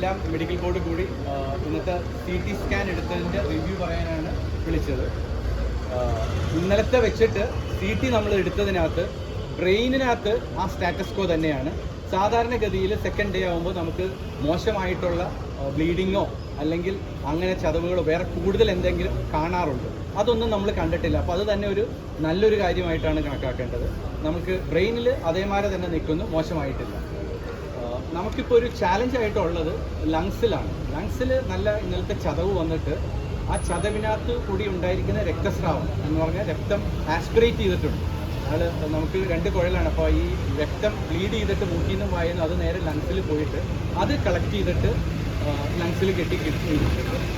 എല്ലാം medical board കൂടി ഇന്നത്തെ സി ടി സ്കാൻ എടുത്തതിന്റെ റിവ്യൂ പറയാനാണ് വിളിച്ചത്. ഇന്നലത്തെ വെച്ചിട്ട് സി ടി നമ്മൾ എടുത്തതിനകത്ത് ബ്രെയിനിനകത്ത് ആ സ്റ്റാറ്റസ്കോ തന്നെയാണ്. സാധാരണഗതിയിൽ സെക്കൻഡ് ഡേ ആകുമ്പോൾ നമുക്ക് മോശമായിട്ടുള്ള ബ്ലീഡിങ്ങോ അല്ലെങ്കിൽ അങ്ങനെ ചതവുകളോ വേറെ കൂടുതൽ എന്തെങ്കിലും കാണാറുണ്ട്. അതൊന്നും നമ്മൾ കണ്ടിട്ടില്ല. അപ്പോൾ അത് തന്നെ ഒരു നല്ലൊരു കാര്യമായിട്ടാണ് കണക്കാക്കേണ്ടത്. നമുക്ക് ബ്രെയിനിൽ അതേമാരെ തന്നെ നിൽക്കുന്നു മോശമായിട്ടില്ല. നമുക്കിപ്പോൾ ഒരു ചാലഞ്ച് ആയിട്ടുള്ളത് ലങ്സിലാണ്. ലങ്സിൽ നല്ല ഇന്നലത്തെ ചതവ് വന്നിട്ട് ആ ചതവിനകത്ത് കൂടി ഉണ്ടായിരിക്കുന്ന രക്തസ്രാവം എന്ന് പറഞ്ഞാൽ രക്തം ആസ്പിറേറ്റ് ചെയ്തിട്ടുണ്ട്. അത് നമുക്ക് രണ്ട് കുഴലാണ്. അപ്പോൾ ഈ രക്തം ബ്ലീഡ് ചെയ്തിട്ട് മൂക്കിൽ നിന്നും വായുന്നു അത് നേരെ ലങ്സിൽ പോയിട്ട് അത് കളക്ട് ചെയ്തിട്ട് ലങ്സിൽ കെട്ടി കിട്ടി.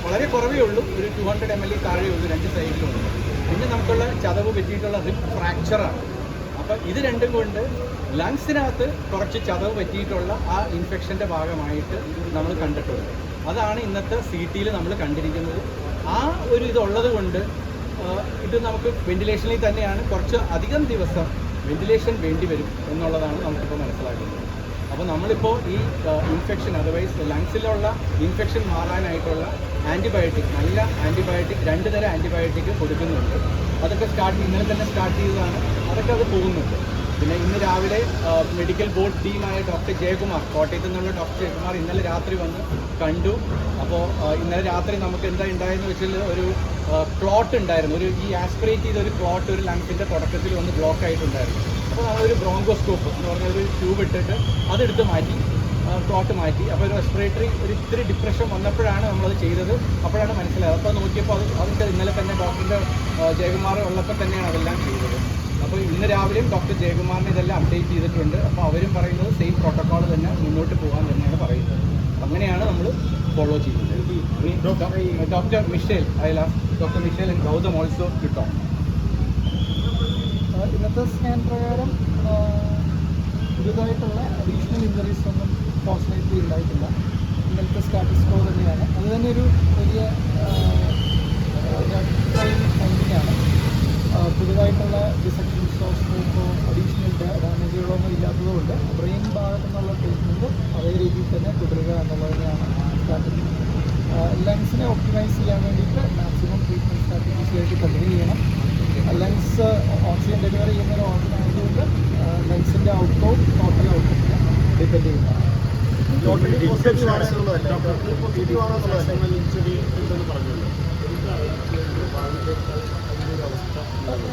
വളരെ കുറവേ ഉള്ളൂ. ഒരു ടു ഹൺഡ്രഡ് എം എൽ താഴെ ഉള്ളൂ രണ്ട് സൈഡിലുള്ളൂ പിന്നെ നമുക്കുള്ള ചതവ് പറ്റിയിട്ടുള്ള റിപ്പ് ഫ്രാക്ചറാണ് അപ്പം ഇത് രണ്ടും കൊണ്ട് ലങ്സിനകത്ത് കുറച്ച് ചതവ് പറ്റിയിട്ടുള്ള ആ ഇൻഫെക്ഷന്റെ ഭാഗമായിട്ട് നമ്മൾ കണ്ടിട്ടുണ്ട്. അതാണ് ഇന്നത്തെ സി ടിയിൽ നമ്മൾ കണ്ടിരിക്കുന്നത്. ആ ഒരു ഇതുള്ളത് കൊണ്ട് ഇത് നമുക്ക് വെന്റിലേഷനിൽ തന്നെയാണ് കുറച്ച് അധികം ദിവസം വെന്റിലേഷൻ വേണ്ടി വരും എന്നുള്ളതാണ് നമുക്കിപ്പോൾ മനസ്സിലാക്കുന്നത്. അപ്പോൾ നമ്മളിപ്പോൾ ഈ ഇൻഫെക്ഷൻ അതർവൈസ് ലങ്സിലുള്ള ഇൻഫെക്ഷൻ മാറാനായിട്ടുള്ള ആന്റിബയോട്ടിക് നല്ല ആന്റിബയോട്ടിക് രണ്ട് തരം ആന്റിബയോട്ടിക് കൊടുക്കുന്നുണ്ട്. അതൊക്കെ സ്റ്റാർട്ട് ഇന്നലെ തന്നെ സ്റ്റാർട്ട് ചെയ്തതാണ്. അതൊക്കെ അത് പോകുന്നുണ്ട്. പിന്നെ ഇന്ന് രാവിലെ മെഡിക്കൽ ബോർഡ് ടീമായ ഡോക്ടർ ജയകുമാർ കോട്ടയത്ത് നിന്നുള്ള ഡോക്ടർ ജയകുമാർ ഇന്നലെ രാത്രി വന്ന് കണ്ടു. അപ്പോൾ ഇന്നലെ രാത്രി നമുക്ക് എന്താ ഉണ്ടായെന്ന് വെച്ചാൽ ഒരു ക്ലോട്ട് ഉണ്ടായിരുന്നു. ഒരു ഈ ആസ്പിറേറ്റ് ചെയ്ത ഒരു ക്ലോട്ട് ഒരു ലങ്സിന്റെ തുടക്കത്തിൽ വന്ന് ബ്ലോക്ക് ആയിട്ടുണ്ടായിരുന്നു. അപ്പോൾ നമ്മളൊരു ബ്രോങ്കോസ്കോപ്പ് എന്ന് പറഞ്ഞ ഒരു ട്യൂബ് ഇട്ടിട്ട് അതെടുത്ത് മാറ്റി തോട്ട് മാറ്റി. അപ്പോൾ ഒരു റെസ്പിറേറ്ററി ഒരു ഇത്തിരി ഡിപ്രഷൻ വന്നപ്പോഴാണ് നമ്മളത് ചെയ്തത്. അപ്പോഴാണ് മനസ്സിലായത്. അപ്പോൾ നോക്കിയപ്പോൾ അത് അതൊക്കെ ഇന്നലെ തന്നെ ഡോക്ടറിന്റെ ജയകുമാർ ഉള്ളപ്പോൾ തന്നെയാണ് അതെല്ലാം ചെയ്തത്. അപ്പോൾ ഇന്ന് രാവിലെയും ഡോക്ടർ ജയകുമാറിന് ഇതെല്ലാം അപ്ഡേറ്റ് ചെയ്തിട്ടുണ്ട്. അപ്പോൾ അവരും പറയുന്നത് സെയിം പ്രോട്ടോക്കോൾ തന്നെ മുന്നോട്ട് പോകാൻ തന്നെയാണ് പറയുന്നത്. അങ്ങനെയാണ് നമ്മൾ ഫോളോ ചെയ്യുന്നത്. Doctor Michelle I love doctor Michelle and Gautam also to talk ഇന്നത്തെ സ്കാൻ പ്രകാരം പുതുതായിട്ടുള്ള അഡീഷണൽ ഇഞ്ചറീസ് ഒന്നും പോസിറ്റീവ് ഉണ്ടായിട്ടില്ല. ഇന്നലത്തെ സ്റ്റാറ്റസ് കോ തന്നെയാണ്. അത് തന്നെ ഒരു വലിയ ഫൈൻഡിങ്ങാണ് പുതുതായിട്ടുള്ള ഡിസെക്ഷൻസോ സ്ട്രോക്കോ അഡീഷണൽ ഡാമേജുകളോ ഒന്നും ഇല്ലാത്തതുകൊണ്ട് ബ്രെയിൻ ഭാഗത്തു നിന്നുള്ള ട്രീറ്റ്മെന്റ് അതേ രീതിയിൽ തന്നെ തുടരുക എന്നുള്ളത് തന്നെയാണ് സ്ട്രാറ്റജി ലങ്സിനെ ഒപ്റ്റിമൈസ് ചെയ്യാൻ വേണ്ടിയിട്ട് മാക്സിമം ട്രീറ്റ്മെന്റ് സ്ട്രാറ്റജീസ് ആയിട്ട് കണ്ടിന്യൂ ചെയ്യണം. ലങ്സ് ഓക്സിജൻ ഡെലിവറി ചെയ്യുന്ന. ഒരു ഓർഗൻ ആയതുകൊണ്ട് ലങ്സിന്റെ ഔട്ട്കവും ടോട്ടൽ ഔട്ട്കത്തിനെ ഡിപ്പെൻഡ് ചെയ്യുന്നതാണ്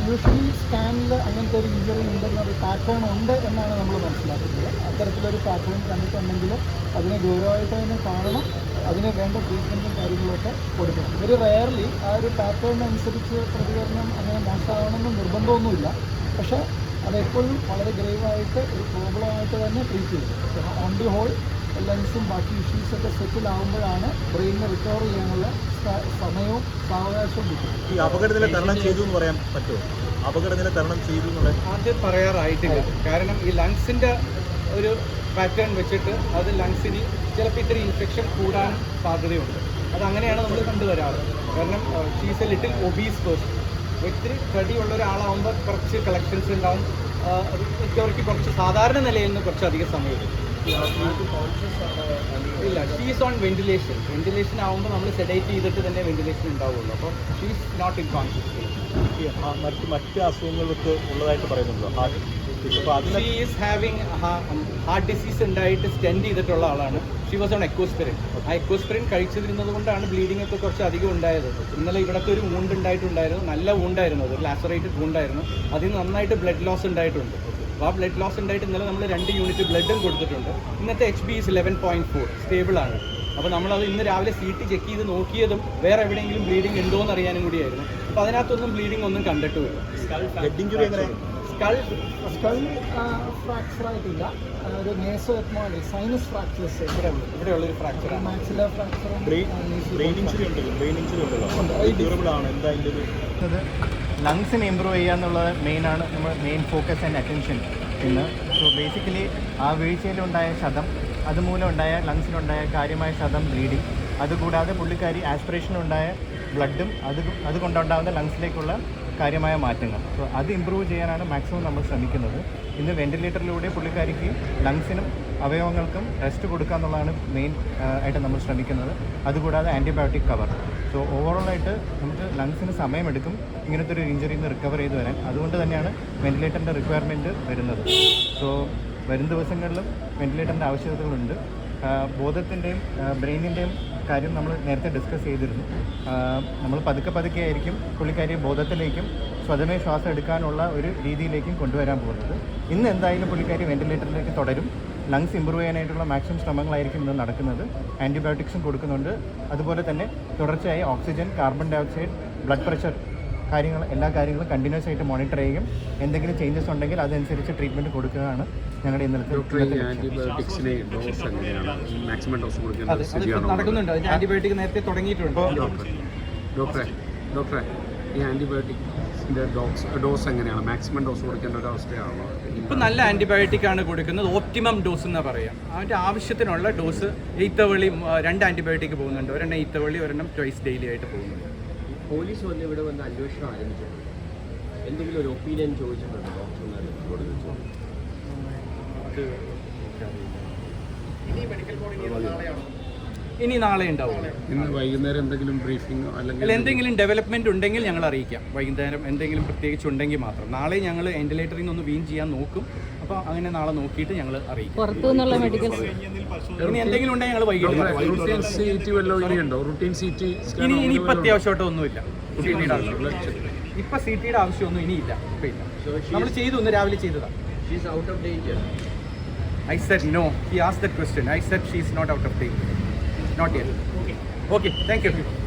യൂഷ്വലി സ്കാനിൽ അങ്ങനത്തെ ഒരു ഇഞ്ചറി ഉണ്ടെന്നൊരു പാറ്റേൺ ഉണ്ട് എന്നാണ് നമ്മൾ മനസ്സിലാക്കുന്നത്. അത്തരത്തിലൊരു പാറ്റേൺ കണ്ടിട്ടുണ്ടെങ്കിൽ അതിനെ ഗൗരവമായിട്ട് തന്നെ കാണണം. അതിന് വേണ്ട ട്രീറ്റ്മെന്റും കാര്യങ്ങളൊക്കെ കൊടുക്കണം. വെരി റയർലി ആ ഒരു പാറ്റേൺ അനുസരിച്ച് പ്രതികരണം അങ്ങനെ മോശമാവണമെന്ന് നിർബന്ധമൊന്നുമില്ല. പക്ഷേ അതെപ്പോഴും വളരെ ഗ്രേവായിട്ട് ഒരു പ്രോബ്ലമായിട്ട് തന്നെ ട്രീറ്റ് ചെയ്യും. ഓൺ ദി ഹോൾ ലങ്സും ബാക്കി ഇഷ്യൂസൊക്കെ സെറ്റിൽ ആകുമ്പോഴാണ് ബ്രെയിനിനെ റിക്കവർ ചെയ്യാനുള്ള സമയവും സാവകാശവും കിട്ടും ഈ അപകടത്തിലെ തരണം ചെയ്തു എന്ന് പറയാൻ പറ്റുമോ? അപകടത്തിലെ തരണം ചെയ്തു എന്നുള്ള അത് പറയാറായിട്ടില്ല. കാരണം ഈ ലങ്സിന്റെ ഒരു പാറ്റേൺ വെച്ചിട്ട് അത് ലങ്സിന് ചിലപ്പോൾ ഇത്തിരി ഇൻഫെക്ഷൻ കൂടാൻ സാധ്യതയുണ്ട്. അത് അങ്ങനെയാണ് നമ്മൾ കണ്ടുവരാറ്. കാരണം she's a little obese person ഒത്തിരി തടിയുള്ള ഒരാളാവുമ്പോൾ കുറച്ച് കളക്ഷൻസ് ഉണ്ടാവും. അവർക്ക് കുറച്ച് സാധാരണ നിലയിൽ നിന്ന് കുറച്ച് അധികം സമയം എടുക്കും ഇല്ല ഷീസ് ഓൺ വെന്റിലേഷൻ വെന്റിലേഷൻ ആവുമ്പോൾ നമ്മൾ സെഡേറ്റ് ചെയ്തിട്ട് തന്നെ വെന്റിലേഷൻ ഉണ്ടാവുള്ളൂ. അപ്പോൾ ഷീസ് നോട്ട് ഇൻ കോൺഷ്യസ് മറ്റ് മറ്റ് അസുഖങ്ങൾക്ക് ഉള്ളതായിട്ട് പറയുന്നുണ്ടോ? She is having heart disease ഉണ്ടായിട്ട് സ്റ്റെൻഡ് ചെയ്തിട്ടുള്ള ആളാണ്. ഷീ വാസ് ഓൺ എക്കോസ്പിരിൻ ആ എക്കോസ്പിരിൻ കഴിച്ചിരുന്നത് കൊണ്ടാണ് ബ്ലീഡിംഗ് ഒക്കെ കുറച്ച് അധികം ഉണ്ടായത്. ഇന്നലെ ഇവിടത്തെ ഒരു വൂണ്ട് ഉണ്ടായിട്ടുണ്ടായിരുന്നു. നല്ല വൂണ്ടായിരുന്നു അത്. ലാസറേറ്റഡ് വൂണ്ടായിരുന്നു അതിന് നന്നായിട്ട് ബ്ലഡ് ലോസ് ഉണ്ടായിട്ടുണ്ട്. അപ്പോൾ ആ ബ്ലഡ് ലോസ് ഉണ്ടായിട്ട് ഇന്നലെ നമ്മൾ രണ്ട് യൂണിറ്റ് ബ്ലഡും കൊടുത്തിട്ടുണ്ട്. ഇന്നത്തെ H B is eleven point four സ്റ്റേബിളാണ് അപ്പോൾ നമ്മളത് ഇന്ന് രാവിലെ സീറ്റ് ചെക്ക് ചെയ്ത് നോക്കിയതും വേറെ എവിടെയെങ്കിലും ബ്ലീഡിംഗ് ഉണ്ടോ എന്ന് അറിയാനും കൂടിയായിരുന്നു. അപ്പോൾ അതിനകത്തൊന്നും ബ്ലീഡിംഗ് ഒന്നും കണ്ടിട്ട് വരും സ്കൾ സ്കൾ ഫ്രാക്ചർ ആയിട്ടില്ല. ഒരു നേസോ എത്മോളി സൈനസ് ഫ്രാക്ചേഴ്സ് ഇവിടെ മാക്സിലർ ബ്രെയിൻ ബ്രെയിൻ ഇഞ്ചുറി ഉണ്ടല്ലോ ബ്രെയിൻ ഇഞ്ചുറി ഉണ്ടല്ലോ. ഡ്യൂറബിൾ ആണ്. എന്താ അതിന്റെ ഒരു ലങ്സിനെ ഇമ്പ്രൂവ് ചെയ്യുക എന്നുള്ളത് മെയിനാണ് നമ്മൾ മെയിൻ ഫോക്കസ് ആൻഡ് അറ്റൻഷൻ ഇന്ന്. സോ ബേസിക്കലി ആ വീഴ്ചയിലുണ്ടായ ശതം അതുമൂലം ഉണ്ടായ ലങ്സിനുണ്ടായ കാര്യമായ ശതം ബ്ലീഡിങ് അതുകൂടാതെ പുള്ളിക്കാരി ആസ്പിറേഷനുണ്ടായ ബ്ലഡും അത് അതുകൊണ്ടുണ്ടാകുന്ന ലങ്സിലേക്കുള്ള കാര്യമായ മാറ്റങ്ങൾ. സോ അത് ഇമ്പ്രൂവ് ചെയ്യാനാണ് മാക്സിമം നമ്മൾ ശ്രമിക്കുന്നത്. ഇന്ന് വെന്റിലേറ്ററിലൂടെ പുള്ളിക്കാരിക്ക് ലങ്സിനും അവയവങ്ങൾക്കും റെസ്റ്റ് കൊടുക്കുക എന്നുള്ളതാണ് മെയിൻ ആയിട്ട് നമ്മൾ ശ്രമിക്കുന്നത്. അതുകൂടാതെ ആന്റിബയോട്ടിക് കവർ സോ ഓവറോളായിട്ട് നമുക്ക് ലങ്സിന് സമയമെടുക്കും. ഇങ്ങനത്തെ ഒരു ഇഞ്ചറിയിൽ നിന്ന് റിക്കവർ ചെയ്ത് വരാൻ. അതുകൊണ്ട് തന്നെയാണ് വെന്റിലേറ്ററിന്റെ റിക്വയർമെന്റ് വരുന്നത്. സോ വരും ദിവസങ്ങളിലും വെന്റിലേറ്ററിന്റെ ആവശ്യകതകളുണ്ട്. ബോധത്തിന്റെയും ബ്രെയിനിന്റെയും കാര്യം നമ്മൾ നേരത്തെ ഡിസ്കസ് ചെയ്തിരുന്നു. നമ്മൾ പതുക്കെ പതുക്കെ ആയിരിക്കും പുള്ളിക്കാരി ബോധത്തിലേക്കും സ്വതമേ ശ്വാസം എടുക്കാനുള്ള ഒരു രീതിയിലേക്കും കൊണ്ടുവരാൻ പോകുന്നത്. ഇന്ന് എന്തായാലും പുള്ളിക്കാരി വെന്റിലേറ്ററിലേക്ക് തുടരും. ലങ്സ് ഇമ്പ്രൂവ് ചെയ്യാനായിട്ടുള്ള മാക്സിമം ശ്രമങ്ങളായിരിക്കും ഇന്ന് നടക്കുന്നത്. ആന്റിബയോട്ടിക്സും കൊടുക്കുന്നുണ്ട്. അതുപോലെ തന്നെ തുടർച്ചയായി oxygen carbon dioxide blood pressure കാര്യങ്ങൾ എല്ലാ കാര്യങ്ങളും കണ്ടിന്യൂസ് ആയിട്ട് മോണിറ്റർ ചെയ്യും എന്തെങ്കിലും ചേഞ്ചസ് ഉണ്ടെങ്കിൽ അതനുസരിച്ച് ട്രീറ്റ്മെന്റ് കൊടുക്കുകയാണ് ഞങ്ങളുടെ ഇന്നലത്തെ നടക്കുന്നുണ്ട്. അതിന്റെ ആന്റിബയോട്ടിക് നേരത്തെ തുടങ്ങിയിട്ടുണ്ട്. ഡോക്ടറെ ഡോക്ടറെ ഈ ആന്റിബയോട്ടിക്സിന്റെ ഡോസ് ഡോസ് എങ്ങനെയാണ്? മാക്സിമം ഡോസ് കൊടുക്കേണ്ട ഒരു അവസ്ഥയാണോ? ഇപ്പം നല്ല ആന്റിബയോട്ടിക് ആണ് കൊടുക്കുന്നത്. ഓപ്റ്റിമം ഡോസ് എന്ന് പറയാം. അതിന്റെ ആവശ്യത്തിനുള്ള ഡോസ് ഈത്തവളി രണ്ട് ആന്റിബയോട്ടിക് പോകുന്നുണ്ട്. ഒരെണ്ണം ഈത്തവളി ഒരെണ്ണം ട്വൈസ് ഡെയിലി ആയിട്ട് പോകുന്നുണ്ട്. പോലീസ് വന്ന് ഇവിടെ വന്ന് അന്വേഷണം ആരംഭിച്ചിട്ടുണ്ട് എന്തെങ്കിലും ഒരു ഒപ്പീനിയൻ ചോദിച്ചിട്ടുണ്ടോ ഡോക്ടർമാർ ഇനി നാളെ ഉണ്ടാവും. ഇന്ന് വൈകുന്നേരം എന്തെങ്കിലും ബ്രീഫിംഗ് അല്ലെങ്കിൽ എന്തെങ്കിലും ഡെവലപ്മെന്റ് ഉണ്ടെങ്കിൽ ഞങ്ങൾ അറിയിക്കാം. വൈകുന്നേരം എന്തെങ്കിലും പ്രത്യേകിച്ച് ഉണ്ടെങ്കിൽ മാത്രം. നാളെ ഞങ്ങൾ വെന്റിലേറ്ററിൽ നിന്ന് ഒന്ന് വീൻ ചെയ്യാൻ നോക്കും. അപ്പോൾ അങ്ങനെ നാളെ നോക്കിയിട്ട് ഞങ്ങൾ അറിയിക്കും. പുറത്തു നിന്നുള്ള മെഡിക്കൽ ഇനി എന്തെങ്കിലും ഉണ്ടെങ്കിൽ ഞങ്ങൾ വൈകിട്ട് സി ടി ഇനി ഇനി ഇപ്പം അത്യാവശ്യമായിട്ട് ഒന്നുമില്ല. ഇപ്പം സി ടിയുടെ ആവശ്യമൊന്നും ഇനിയില്ല. ഇപ്പം ഇല്ല നമ്മൾ ചെയ്തു ഒന്ന് രാവിലെ ചെയ്തതാണ് I out of said no. He asked that question. I said she's not out of danger. Not yet. Okay. Okay, thank you.